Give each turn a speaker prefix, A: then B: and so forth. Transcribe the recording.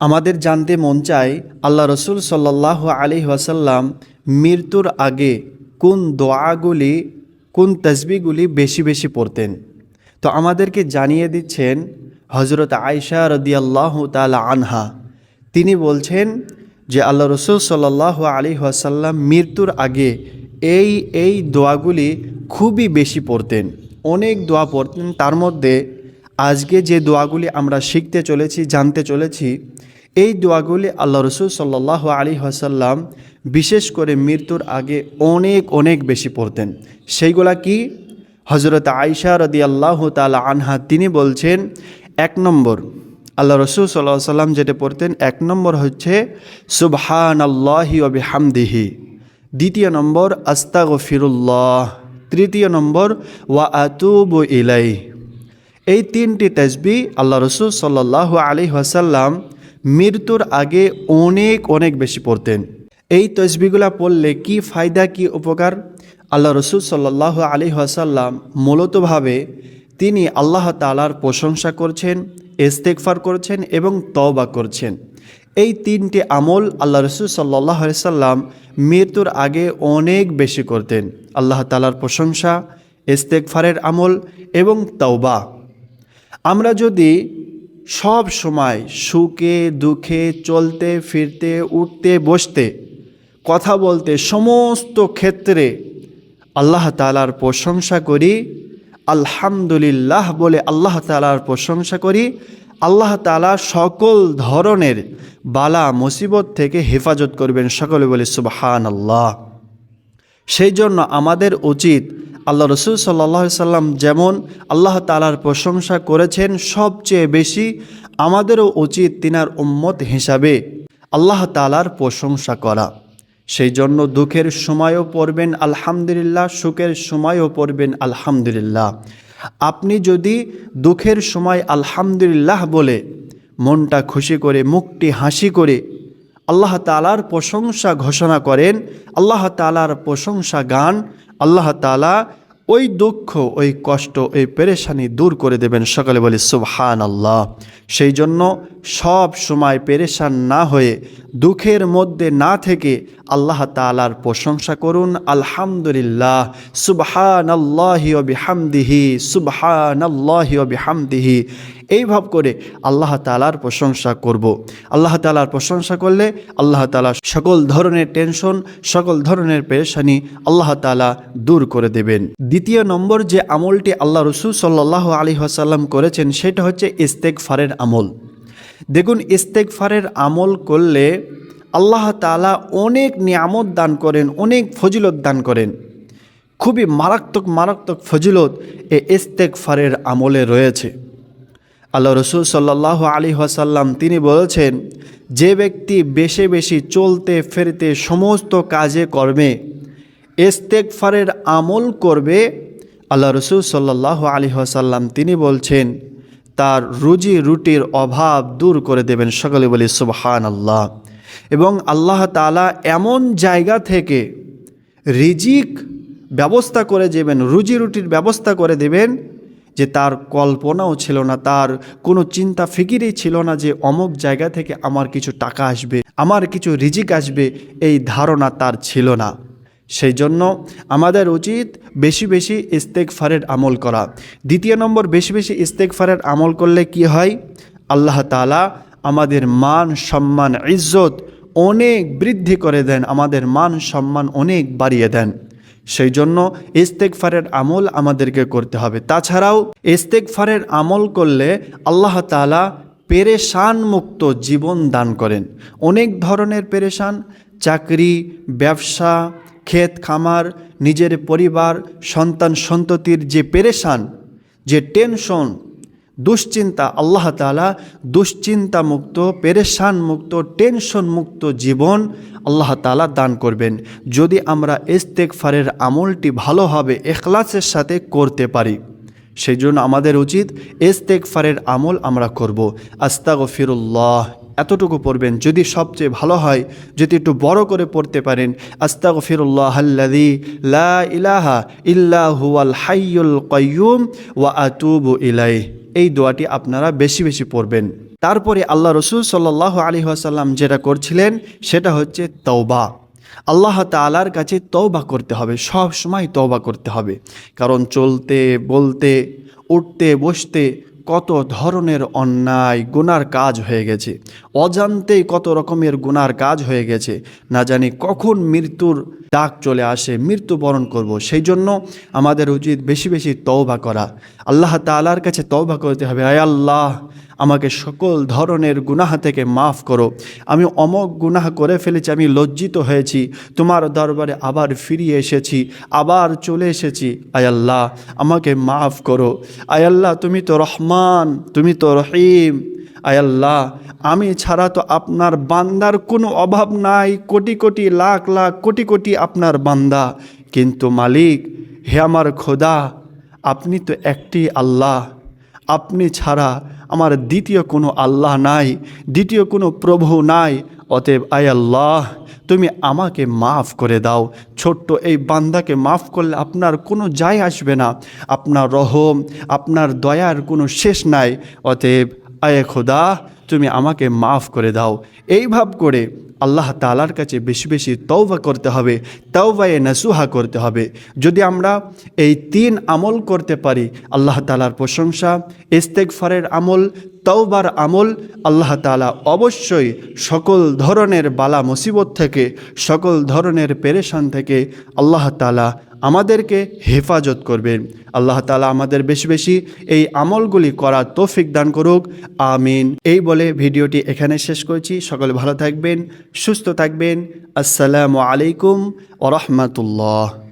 A: আমাদের জানতে মন চায় আল্লাহ রসুল সাল্লাহ আলি ওয়াসাল্লাম মৃত্যুর আগে কোন দোয়াগুলি, কোন তসবিগুলি বেশি বেশি পড়তেন। তো আমাদেরকে জানিয়ে দিচ্ছেন হজরত আয়সা রদিয়াল্লাহ তালা আনহা। তিনি বলছেন যে আল্লাহ রসুল সাল্লাহ আলী ওয়াসাল্লাম মৃত্যুর আগে এই এই দোয়াগুলি খুবই বেশি পড়তেন। অনেক দোয়া পড়তেন, তার মধ্যে আজকে যে দোয়াগুলি আমরা শিখতে চলেছি, জানতে চলেছি, এই দোয়াগুলি আল্লাহ রসুল সাল্লাহ আলী হাসাল্লাম বিশেষ করে মৃত্যুর আগে অনেক অনেক বেশি পড়তেন। সেইগুলা কি? হজরত আয়সা রদি আল্লাহ তালা আনহা, তিনি বলছেন, এক নম্বর, আল্লাহ রসুল সাল্লাহ সাল্লাম যেটা পড়তেন, এক নম্বর হচ্ছে সুবহান আল্লাহি অবি হামদিহি দ্বিতীয় নম্বর আস্তাগ ফিরুল্লাহ তৃতীয় নম্বর, ওয়া আতুব ইলাই এই তিনটি তসবি আল্লাহ রসুল সাল্লাহ আলী ওয়াসাল্লাম মৃত্যুর আগে অনেক অনেক বেশি পড়তেন। এই তসবিগুলা পড়লে কি ফায়দা, কি উপকার? আল্লাহ রসুল সাল্লাহ আলী ওয়াসাল্লাম মূলতভাবে তিনি আল্লাহ তালার প্রশংসা করছেন ইস্তেকফার করছেন এবং তওবা করছেন। এই তিনটি আমল আল্লাহ রসুল সাল্লাহ সাল্লাম মৃত্যুর আগে অনেক বেশি করতেন। আল্লাহ তালার প্রশংসা ইস্তেকফারের আমল এবং তওবা। আমরা যদি সব সময় সুখে, দুঃখে, চলতে, ফিরতে, উঠতে, বসতে, কথা বলতে সমস্ত ক্ষেত্রে আল্লাহ তালার প্রশংসা করি, আলহামদুলিল্লাহ বলে আল্লাহ তালার প্রশংসা করি, আল্লাহ তালা সকল ধরনের বালা, মুসিবত থেকে হেফাজত করবেন সকলে বলে সুবহান আল্লাহ সেই জন্য আমাদের উচিত আল্লাহ রসুল সাল্লাহ সাল্লাম যেমন আল্লাহ তালার প্রশংসা করেছেন সবচেয়ে বেশি, আমাদেরও উচিত তিনার উম্মত হিসাবে আল্লাহ তালার প্রশংসা করা। সেই জন্য দুঃখের সময়ও পড়বেন, আলহামদুলিল্লাহ, সুখের সময়ও পড়বেন, আলহামদুলিল্লাহ। আপনি যদি দুঃখের সময় আলহামদুলিল্লাহ বলে মনটা খুশি করে, মুখটি হাসি করে আল্লাহ তালার প্রশংসা ঘোষণা করেন, আল্লাহ তালার প্রশংসা গান, আল্লাহ তালা ওই দুঃখ, ওই কষ্ট, ওই পেরেশানি দূর করে দেবেন। সকালে বলি সুবহান আল্লাহ সেই জন্য সব সময় পেরেশান না হয়ে, দুঃখের মধ্যে না থেকে আল্লাহ তালার প্রশংসা করুন। আলহামদুলিল্লাহ। সুবহান আল্লাহি বিহামদিহি সুবহান আল্লাহি বিহামদিহি এইভাব করে আল্লাহ তালার প্রশংসা করব। আল্লাহ তালার প্রশংসা করলে আল্লাহ তালা সকল ধরনের টেনশন, সকল ধরনের পেরেশানি আল্লাহ তালা দূর করে দেবেন। দ্বিতীয় নম্বর যে আমলটি আল্লাহ রসুল সাল্লাহ আলী আসাল্লাম করেছেন, সেটা হচ্ছে ইস্তেক ফারের আমল। দেখুন ইস্তেক ফারের আমল করলে আল্লাহ তালা অনেক নিয়ামত দান করেন, অনেক ফজিলত দান করেন। খুবই মারাত্মক মারাত্মক ফজিলত এ ইস্তেক ফারের আমলে রয়েছে। আল্লাহ রসুল সাল্লাহ আলী ওয়াসাল্লাম, তিনি বলেছেন, যে ব্যক্তি বেশি বেশি চলতে, ফেরতে সমস্ত কাজে কর্মে ইস্তেকফারের আমল করবে, আল্লাহ রসুল সাল্লাহ আলী ওয়াসাল্লাম, তিনি বলছেন, তার রুজি রুটির অভাব দূর করে দেবেন। সকলে বলি সুবহান আল্লাহ এবং আল্লাহ তালা এমন জায়গা থেকে রিজিক ব্যবস্থা করে দেবেন, রুজি রুটির ব্যবস্থা করে দেবেন যে তার কল্পনাও ছিল না, তার কোনো চিন্তা ফিকিরই ছিল না যে অমুক জায়গা থেকে আমার কিছু টাকা আসবে, আমার কিছু রিজিক আসবে, এই ধারণা তার ছিল না। সেই জন্য আমাদের উচিত বেশি বেশি ইস্তেকফারের আমল করা। দ্বিতীয় নম্বর, বেশি বেশি ইস্তেকফারের আমল করলে কি হয়? আল্লাহ তালা আমাদের মান সম্মান, ইজ্জত অনেক বৃদ্ধি করে দেন, আমাদের মান সম্মান অনেক বাড়িয়ে দেন। সেই জন্য ইস্তেকফারের আমল আমাদেরকে করতে হবে। তাছাড়াও ইস্তেকফারের আমল করলে আল্লাহ তালা পেরেশান মুক্ত জীবন দান করেন। অনেক ধরনের পেরেশান, চাকরি, ব্যবসা, ক্ষেত খামার, নিজের পরিবার, সন্তান সন্ততির যে পেরেশান, যে টেনশন দুশ্চিন্তা, আল্লাহ তালা দুশ্চিন্তা মুক্ত পেরেশান মুক্ত টেনশন মুক্ত জীবন আল্লাহ তালা দান করবেন। যদি আমরা ইস্তেকফারের আমলটি ভালোভাবে এখলাসের সাথে করতে পারি সেই জন্য আমাদের উচিত ইস্তেকফারের আমল আমরা করব। আস্তাগ ফিরুল্লাহ এতটুকু পড়বেন। যদি সবচেয়ে ভালো হয়, যদি একটু বড় করে পড়তে পারেন আস্তাগ ফিরুল্লাহ আল্লাদি লা ইলাহা ইল্লাহুয়াল হাইয়ুল কয়ুম ওয়া আতুবু ইলাই এই দোয়াটি আপনারা বেশি বেশি পড়বেন। তারপরে আল্লাহ রসুল সাল্লাহ আলী আসাল্লাম যেটা করছিলেন, সেটা হচ্ছে তওবা। আল্লাহ তালার কাছে তওবা করতে হবে সব সময় তওবা করতে হবে। কারণ চলতে, বলতে, উঠতে, বসতে কত ধরনের অন্যায় গুনার কাজ হয়ে গেছে। অজান্তেই কত রকমের গুনার কাজ হয়ে গেছে। না জানি কখন মৃত্যুর ডাক চলে আসে, মৃত্যুবরণ করব। সেই জন্য আমাদের উচিত বেশি বেশি তওবা করা। আল্লাহ তালার কাছে তওবা করতে হবে, আয় আল্লাহ আমাকে সকল ধরনের গুনাহ থেকে মাফ করো। আমি অমক গুনাহ করে ফেলেছি, আমি লজ্জিত হয়েছি। তোমার দরবারে আবার ফিরিয়ে এসেছি, আবার চলে এসেছি। আয়াল্লাহ আমাকে মাফ করো। আয়াল্লাহ তুমি তো রহমান, তুমি তো রহিম। আয়াল্লাহ আমি ছাড়া তো আপনার বান্দার কোনো অভাব নাই। কোটি কোটি, লাখ লাখ, কোটি কোটি আপনার বান্দা। কিন্তু মালিক, হে আমার খোদা, আপনি তো একটি আল্লাহ। আপনি ছাড়া আমার দ্বিতীয় কোনো আল্লাহ নাই, দ্বিতীয় কোনো প্রভু নাই। অতএব, আয় আল্লাহ, তুমি আমাকে মাফ করে দাও। ছোট্ট এই বান্দাকে মাফ করলে আপনার কোনো যায় আসবে না। আপনার রহম, আপনার দয়ার কোনো শেষ নাই। অতএব, আয় খোদা তুমি আমাকে মাফ করে দাও। এই ভাব করে আল্লাহ তালার কাছে বেশি বেশি তৌবা করতে হবে তৌবায়ে নাসুহা করতে হবে। যদি আমরা এই তিন আমল করতে পারি, আল্লাহ তালার প্রশংসা ইস্তেকফারের আমল তৌবার আমল, আল্লাহ তালা অবশ্যই সকল ধরনের বালা মুসিবত থেকে, সকল ধরনের পেরেশান থেকে আল্লাহ তালা আমাদেরকে হেফাজত করবেন আল্লাহ তালা আমাদের বেশি বেশি এই আমলগুলি করার তৌফিক দান করুক। আমিন। এই বলে ভিডিওটি এখানে শেষ করছি। সকলে ভালো থাকবেন, সুস্থ থাকবেন। আসসালামু আলাইকুম ওরহমতুল্লাহ